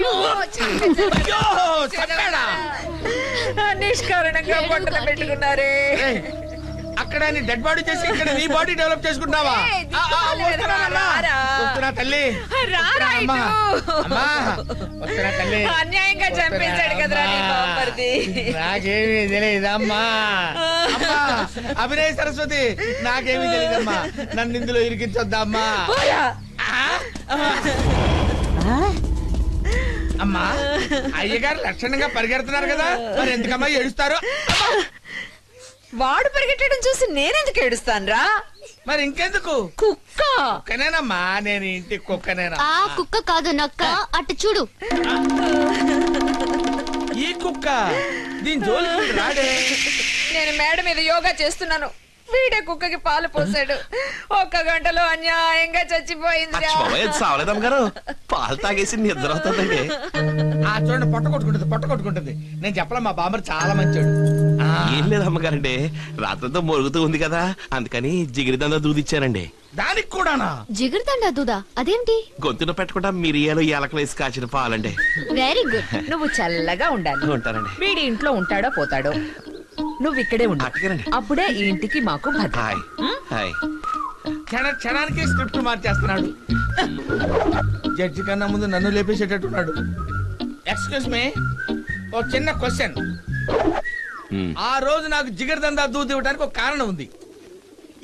అయ్యో! చంపాడా? నిష్కారణంగా పొట్టన పెట్టుకున్నారే. అక్కడ నీ డెడ్ బాడీ చేసి ఇక్కడ నీ బాడీ డెవలప్ చేసుకుంటావా. వస్తున్నా తల్లి. తల్లి. అన్యాయంగా చంపేశాడు కదరా. నాకేమీ తెలియదమ్మా అమ్మా అభినయ సరస్వతి నాకేమీ తెలియదమ్మా నన్ను ఇందులో ఇరికించొద్దమ్మా. అమ్మా. అయ్యగారు లక్షణంగా పరిగెడుతున్నారు కదా మరి ఎందుకమ్మా ఏడుస్తారు? వాడు పరిగెట్టడం చూసి నేనెందుకు ఏడుస్తానురా? మరి ఇంకెందుకు? కుక్క. కుక్కనేనమ్మా నేను ఇంటి కుక్కనేనా? ఆ కుక్క కాదు నక్క అటు చూడు. ఈ కుక్క దీని జోలికి రాడే. నేను మేడ మీద యోగా చేస్తున్నాను. వీడే కుక్కకి పాలు పోసాడు. ఒక్క గంటలో అన్యాయంగా చచ్చిపోయిందిరా సావలేదమ్మ గారు? పాలు తాగేసి నిద్ర అవుతుందండి ఆ చూడండి పొట్ట కొట్టుకుంటుంది పొట్ట కొట్టుకుంటుంది. నేను చెప్పలే మా బామ్మర్ చాలా మంచోడు. ఆ, ఏం లేదు అమ్మగారండి రాత్రంతా మొరుగుతూ ఉంది కదా అందుకని జిగిరిదందా దూదిచ్చానండి. దానికి కూడానా? జిగురుతండా దూదా? అదేంటి? గొంతున పెట్టకుండా మిరియాలు ఏలకలు వేసి కాచిన పాలండి. వెరీ గుడ్ నువ్వు చల్లగా ఉండాలి. ఉంటానండి. వీడి ఇంట్లో ఉంటాడో పోతాడో. నువ్వు ఇక్కడే ఉండు. అప్పుడే ఈ ఇంటికి మాకు క్షణ క్షణానికి స్క్రిప్ట్ మార్చేస్తున్నాడు. జడ్జి కన్నా ముందు నన్ను లేపేసేటట్టున్నాడు. ఎక్స్క్యూజ్ మీ ఒక చిన్న క్వశ్చన్. ఆ రోజు నాకు జిగర్దందా దూది ఇవ్వడానికి ఒక కారణం ఉంది.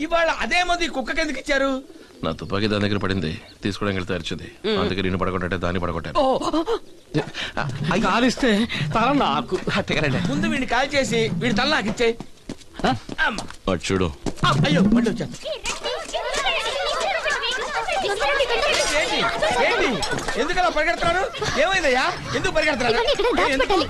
ఇవాళ అదే మంది కుక్కకి ఎందుకు ఇచ్చారు? నా తుపాకీ దాని దగ్గర పడింది. తీసుకోవడానికి వెళ్తే అరిచింది అందుకే నేను పడగొట్టే దాన్ని పడగొట్టాను. కాలిస్తే తల నాకు. ముందు వీడిని కాల్ చేసి వీడి తల నాకు ఇచ్చే చూడు. అయ్యో మళ్ళీ వచ్చాను ఏంటి? ఏంటి? ఎందుకు అలా పరిగెడుతున్నారు? ఏమైందయ్యా? ఎందుకు దాచిపెట్టాలి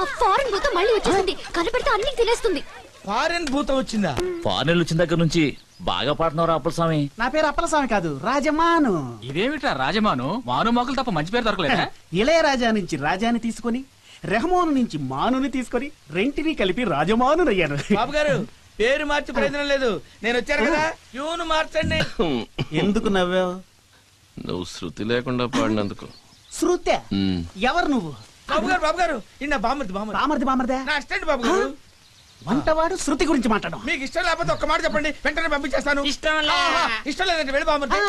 ఆ ఫారెన్ భూతం మళ్ళీ వచ్చేసింది. కనపెడితే అన్ని తినేస్తుంది ఫారెన్ భూతం వచ్చిందా? పానెలు వచ్చిన దగ్గర నుంచి బాగా పాడుతున్నారు అప్పుల స్వామి నా పేరు అప్పలస్వామి కాదు రాజమాను. ఇదేమిట్రా రాజమాను? మాను మోకలు తప్ప మంచి పేరు దొరకలేదా? ఇళయరాజా నుంచి రాజాని తీసుకొని రెహమాను నుంచి మానుని తీసుకొని రెంటిని కలిపి రాజమానునయ్యాను. బాబు గారు పేరు మార్చి ప్రయోజనం లేదు. నేను వచ్చాను కదా ట్యూన్ మార్చండి. ఎందుకు నవ్వావు? నువ్వు శృతి లేకుండా పాడినందుకు. శృత్య. ఎవరు నువ్వు? బాబు గారు బాబు గారు ఇన్న బామ్మది బామ్మది బామర్ది బామర్దే? నా అసిస్టెంట్ బాబు గారు వంటవాడు శృతి గురించి మాట్లాడడం మీకు ఇష్టం లేకపోతే ఒక్క మాట చెప్పండి. వెంటనే పంపించేస్తాను. ఇష్టం ఇష్టం లేదండి వెళ్ళి బామ్మది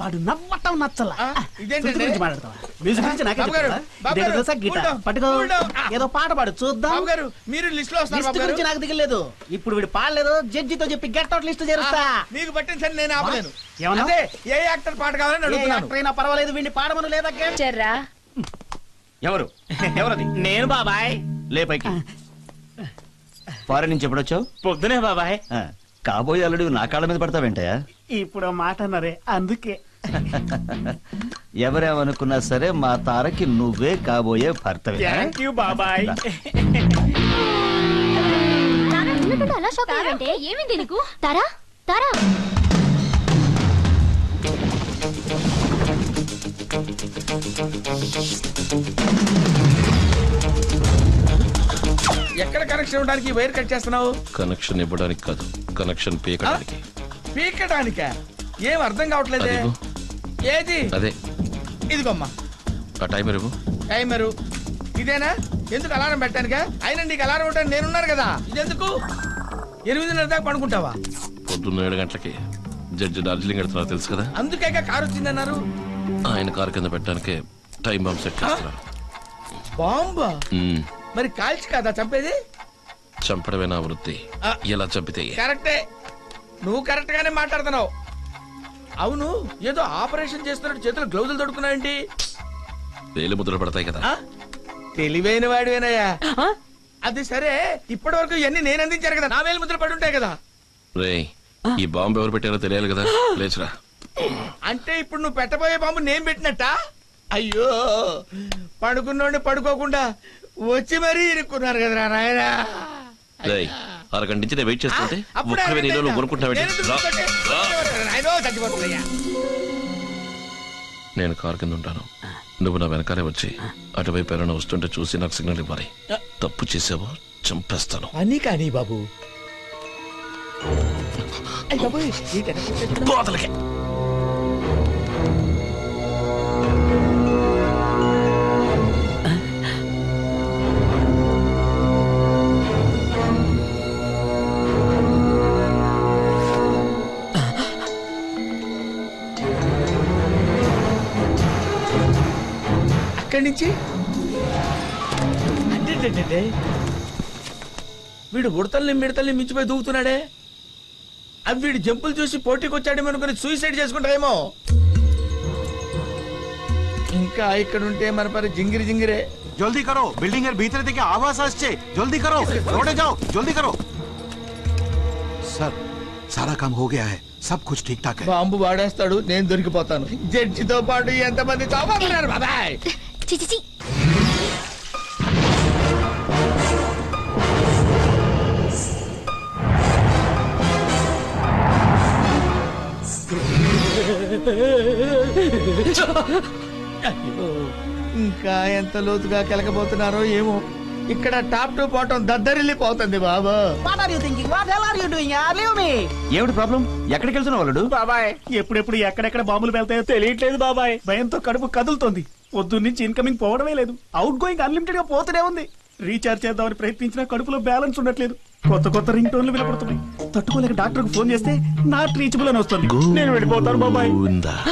వాడు నవ్వటం నచ్చలా. ఆ, ఇదేంటండి? శృతి గురించి మాట్లాడతావా? మ్యూజిక్ గురించి నాకే బాబు గారు, చెప్తావా? బాబు ఇదేంటో గారు, తెలుసా గిటార్ cool down, పట్టుకో. ఏదో పాట పాడు చూద్దాం. బాబు గారు మీరు లిస్ట్లో వస్తారు లిస్ట్ బాబు గారు గురించి నాకు దిగలేదు. ఇప్పుడు వీడు పాడలేదు జడ్జితో చెప్పి గెట్ అవుట్ లిస్ట్ చేరుస్తా. మీకు పట్టిన సరే నేను ఆపలేను. ఏమన్నా? అదే ఏ యాక్టర్ పాట కావాలని ఏ అడుగుతున్నాను. యాక్టర్ అయినా పర్వాలేదు వీడిని పాడమను లేదా గెట్ చెర్రా. ఎవరు? ఎవరది? నేను బాబాయ్. లే పైకి. ఫారెన్ నుంచి ఎప్పుడొచ్చావు? పొద్దునే బాబాయ్ ఆ, కాబోయే అల్లుడు నా కాళ్ళ మీద పడతావేంటయా ఇప్పుడు ఆ మాట అన్నారే అందుకే. ఎవరేమనుకున్నా సరే మా తారకి నువ్వే కాబోయే భర్తవే థ్యాంక్ యూ బాబాయ్. ఉన్నట్టుండి అలా షాక్ అయ్యావంటే? ఏమైంది నీకు? తారా తారా. ఎక్కడ కనెక్షన్ ఇవ్వడానికి వైర్ కట్ చేస్తున్నావు? కనెక్షన్ ఇవ్వడానికి కాదు. కనెక్షన్ పీకడానికి. పీకడానిక ఏం అర్థం కావట్లేదే? అదిగో. ఏది? అదే. ఇదిగోమ్మా. ఆ టైమర్ ఇవ్వు. టైమరు ఇదేనా? ఎందుకు అలారం పెట్టానుగా? అయినా నీకు అలారం ఉంటాను నేనున్నాను కదా. ఇదెందుకు? ఎనిమిదిన్నర దాకా పడుకుంటావా? పొద్దున్న ఏడు గంటలకి జడ్జి డార్జిలింగ్ ఎడుతున్నారు తెలుసు కదా? అందుకే కారు వచ్చిందన్నారు. ఆయన కారు కింద పెట్టడానికి టైం బాంబ్ సెట్ చేస్తున్నారు. బాంబా. మరి కాల్చి కదా చంపేది? చంపడమే నా వృత్తి. ఆ. ఎలా చంపితే? కరెక్టే. నువ్వు కరెక్ట్ గానే మాట్లాడుతున్నావు. అవును ఏదో ఆపరేషన్ చేస్తున్నట్టు చేతులు గ్లౌజులు తొడుకున్నావేంటి వేలు ముద్రలు పడతాయి కదా? తెలివైన వాడివేనయ్యా. అది సరే ఇప్పటి వరకు ఇవన్నీ నేను అందించాను కదా. నా వేలు ముద్రలు పడి ఉంటాయి కదా రే ఈ బాంబు ఎవరు పెట్టారో తెలియాలి కదా. లేచురా. అంటే ఇప్పుడు నువ్వు పెట్టబోయే బాంబు నేను పెట్టినట్ట? అయ్యో పడుకున్నోడిని పడుకోకుండా వచ్చి మరీ ఇరుక్కున్నారు కదరా నాయనా. రేయ్ అరగంట నుంచి నేను వెయిట్ చేస్తుంటే అప్పుడే ఒక్క కొనుక్కుంటున్నావు నేను? నాయనో, చచ్చిపోతుందయ్యా. నేను కారు కింద ఉంటాను. నువ్వు నా వెనకాలే వచ్చి అటువైపు ఎవరైనా వస్తుంటే చూసి నాకు సిగ్నల్ ఇవ్వాలి. తప్పు చేసావో చంపేస్తాను. అని కానీ బాబు? బాధలకే. అక్కడి నుంచి? వీడు ఉడతల్ని మిడతల్ని మించిపోయి దూకుతున్నాడే. అవి వీడు జంపులు చూసి పోటీకి వచ్చాడేమో అనుకుని సూసైడ్ చేసుకుంటారేమో. ఇంకా ఇక్కడ ఉంటే మన పరి జింగిరి జింగిరే. జల్దీ కరో బిల్డింగ్ భీతర దిగే ఆవాస్ వచ్చే జల్దీ కరో రోడే జావ్ జల్దీ కరో. సార్ సారా కామ్ హో గయా హై. సబ్ కుచ్ ఠీక్ ఠాక్ హై. బాంబు వాడేస్తాడు నేను దొరికిపోతాను. జడ్జితో పాటు ఎంతమంది చావబోతున్నారు బాబాయ్? చిచి చి అయ్యో, ఇంకా ఎంత లోతుగా కెలకబోతున్నారో ఏమో. ఇక్కడ టాప్ టు బాటం దద్దరిల్లిపోతుంది బాబా. ఏమిటి ప్రాబ్లం? ఎక్కడికి వెళ్తున్నావు వాళ్ళు బాబాయ్ ఎప్పుడెప్పుడు ఎక్కడెక్కడ బాంబులు వెళ్తాయో తెలియట్లేదు బాబాయ్. భయంతో కడుపు కదులుతోంది. పొద్దు నుంచి ఇన్కమింగ్ పోవడమే లేదు. అవుట్ గోయింగ్ అన్లిమిటెడ్గా పోతూనే ఉంది. రీఛార్జ్ చేద్దామని ప్రయత్నించినా కడుపులో బ్యాలెన్స్ ఉండట్లేదు. కొత్త కొత్త రింగ్ టోన్లు వినపడుతున్నాయి. తట్టుకోలేక డాక్టర్కు ఫోన్ చేస్తే నాట్ రీచబుల్ అని వస్తుంది. నేను వెళ్ళిపోతాను బాబాయ్ ఉందా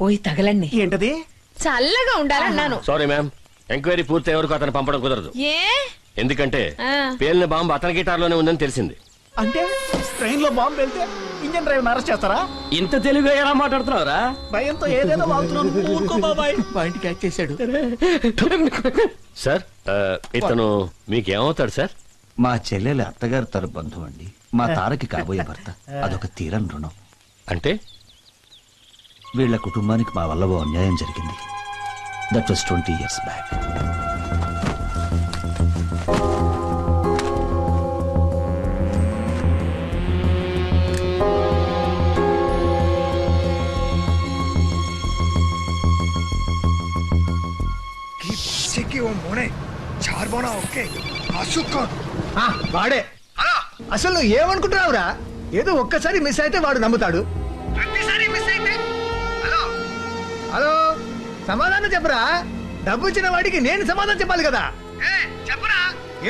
పోయి తగలండి. ఏంటది? చల్లగా ఉండాలన్నాను. సారీ మ్యామ్ ఎంక్వైరీ పూర్తయ్యే వరకు అతను పంపడం కుదరదు. ఏ? ఎందుకంటే. పేలిన బాంబు అతని గిటార్లోనే ఉందని తెలిసింది. అంటే ట్రైన్లో బాంబు వెళ్తే ఇంజన్ డ్రైవర్ అరెస్ట్ చేస్తారా? ఇంత తెలుగుగా ఎలా మాట్లాడుతున్నావురా? భయంతో ఏదేదో వాగుతున్నాను ఊరుకో బాబాయ్. పాయింట్ క్యాచ్ చేశాడు. సార్ ఆ, ఇతను మీకేమవుతాడు సార్? మా చెల్లెలి అత్తగారు తర బంధువు అండి మా తారకి కాబోయే భర్త. అదొక తీరని రుణం. అంటే? వీళ్ళ కుటుంబానికి మా వల్ల ఓ అన్యాయం జరిగింది. That was twenty years back వాడే। అసలు నువ్వు ఏమనుకుంటున్నావురా? ఏదో ఒక్కసారి మిస్ అయితే వాడు నమ్ముతాడు। హలో? హలో? సమాధానం చెప్పరా? డబ్బు ఇచ్చిన వాడికి నేను సమాధానం చెప్పాలి కదా। చెప్పరా?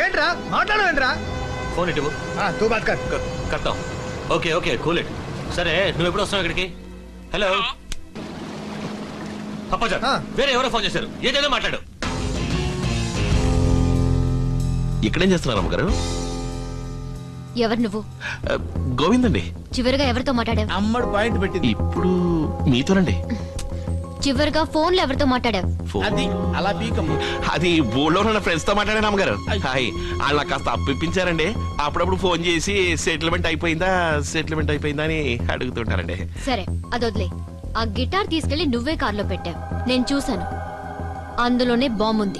ఏంట్రా? మాట్లాడవేంట్రా? ఫోన్ ఇటు తూ బాత్ కర్. కడతాం. Okay okay cool it. సరే నువ్వు ఎప్పుడు వస్తావు ఇక్కడికి? హలో? అప్పాజా ఆ. వేరే ఎవరో ఫోన్ చేశారు. ఏదేదో మాట్లాడు. ఇక్కడేం చేస్తున్నారు అమ్మగారు? ఎవరు నువ్వు? గోవిందండి. చివరిగా ఎవరితో మాట్లాడావు? అమ్మడు పాయింట్ పెట్టింది. ఇప్పుడు మీతోనండి. చివరిగా ఫోన్లో ఎవరితో మాట్లాడావు? ఫోన్. అది అలా పీకమ్మ. అది ఊళ్ళో ఉన్న ఫ్రెండ్స్తో మాట్లాడాను అమ్మగారు. హాయ్. వాళ్ళు నాకు కాస్త అప్పిప్పించారండి అప్పుడప్పుడు ఫోన్ చేసి సెటిల్మెంట్ అయిపోయిందా సెటిల్మెంట్ అయిపోయిందా అని అడుగుతుంటారండి. సరే అదొద్లే ఆ గిటార్ తీసుకెళ్ళి నువ్వే కార్లో పెట్టావు. నేను చూశాను. అందులోనే బాంబు ఉంది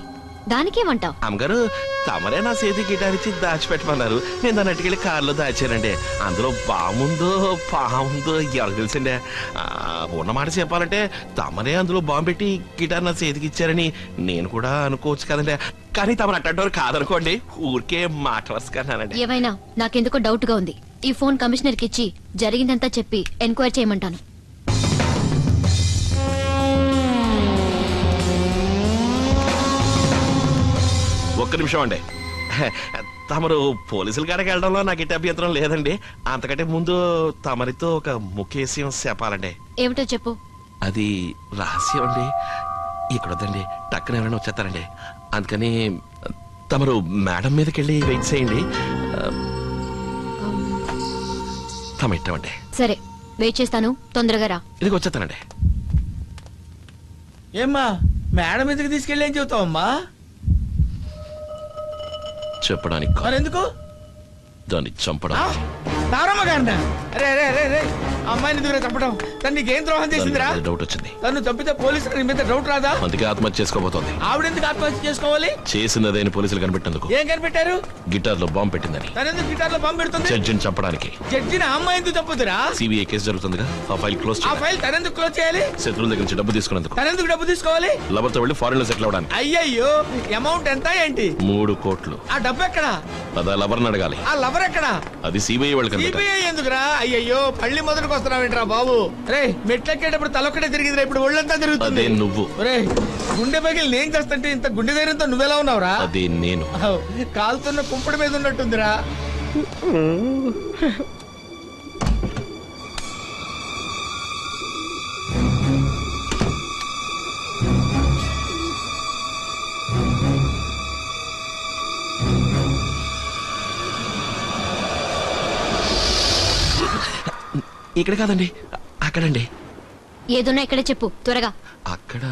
దానికేమంటావు? అమ్మగారు తమరే నా చేతి గిటార్ ఇచ్చి దాచిపెట్టమన్నారు నేను దాన్ని అట్టుకెళ్ళి కారులో దాచానండి. అందులో బాముందో పాముందో ఎవరికి తెలిసిండే? ఆ, ఉన్నమాట చెప్పాలంటే తమరే అందులో బాంబు పెట్టి గిటార్ నా చేతికి ఇచ్చారని నేను కూడా అనుకోవచ్చు కదండి. కానీ తమరు అట్టంటారు కాదనుకోండి. ఊరికే మాట వరుసకన్నానండి. నాకెందుకో డౌట్గా ఉంది. ఈ ఫోన్ కమిషనర్కి ఇచ్చి జరిగిందంతా చెప్పి ఎంక్వైరీ చేయమంటాను. ఒక్క నిమిషం అండి. తమరు పోలీసుల కాడికి వెళ్ళడంలో నాకు ఎట్టి అభ్యంతరం లేదండి. అంతకంటే ముందు తమరితో ఒక ముఖ్య చెప్పాలండి. ఏమిటో చెప్పు. అది రహస్యం అండి. ఇక్కడ వద్దండి టక్కున ఎవరైనా వచ్చేస్తారండి. అందుకని తమరు మేడం మీదకి వెళ్ళి వెయిట్ చేయండి. తమ ఇట్టమండి సరే వెయిట్ చేస్తాను. తొందరగా రా. ఇదిగో వచ్చేస్తానండి. ఏమ్మా మేడం ఎందుకు తీసుకెళ్ళి ఏం చెబుతావమ్మా? చెప్పడానికి కాదు, మరెందుకు? దాన్ని చంపడానికి. తారమ్మ గారినా. రే రే రే రే. అమ్మాయిని ఎందుకు చంపడం? తను నీకేం ద్రోహం చేసిందిరా? డౌట్ వచ్చింది. తను చంపితే పోలీసులు నీ మీద డౌట్ రాదా? అందుకే ఆత్మహత్య చేసుకోబోతోంది. ఆవిడెందుకు ఆత్మహత్య చేసుకోవాలి? చేసినదే అని పోలీసులు కనిపెట్టేందుకు ఏం కనిపెట్టారు? గిటార్లో బాంబు పెట్టిందని. తను ఎందుకు గిటార్లో బాంబు పెడుతుంది? జడ్జిని చంపడానికి. జడ్జిని ఆ అమ్మాయి ఎందుకు చంపుతురా సిబిఐ కేసు జరుగుతుందిగా. ఆ ఫైల్ క్లోజ్ ఆ చేయాలి. ఫైల్ తనెందుకు క్లోజ్ చేయాలి? శత్రువుల దగ్గర నుంచి డబ్బు తీసుకున్నందుకు. తనెందుకు డబ్బు తీసుకోవాలి? లవర్తో వెళ్ళి ఫారెన్లో సెటిల్ అవడానికి అయ్యయ్యో అమౌంట్ ఎంత ఏంటి? మూడు కోట్లు. ఆ డబ్బు ఎక్కడా? పద లవర్ని అడగాలి. ఆ లవర్ ఎక్కడా? అది సిబిఐ కనిపెట్టాలి. సిబిఐ ఎందుకురా? అయ్యయ్యో పళ్ళి మొదటికి వస్తున్నావేంట్రా బాబు? రే మెట్లెక్కేటప్పుడు తలొక్కడే తిరిగిందిరా ఇప్పుడు ఒళ్ళంతా తిరుగుతుంది. అదే నువ్వు. రే గుండె పగిలి నేను చేస్తుంటే ఇంత గుండె ధైర్యంతో నువ్వెలా ఉన్నావురా? అది నేను. కాలుతున్న కుంపడి మీద ఉన్నట్టుందిరా. ఇక్కడ కాదండి. అక్కడండి. ఏదున్నా ఇక్కడే చెప్పు త్వరగా. అక్కడ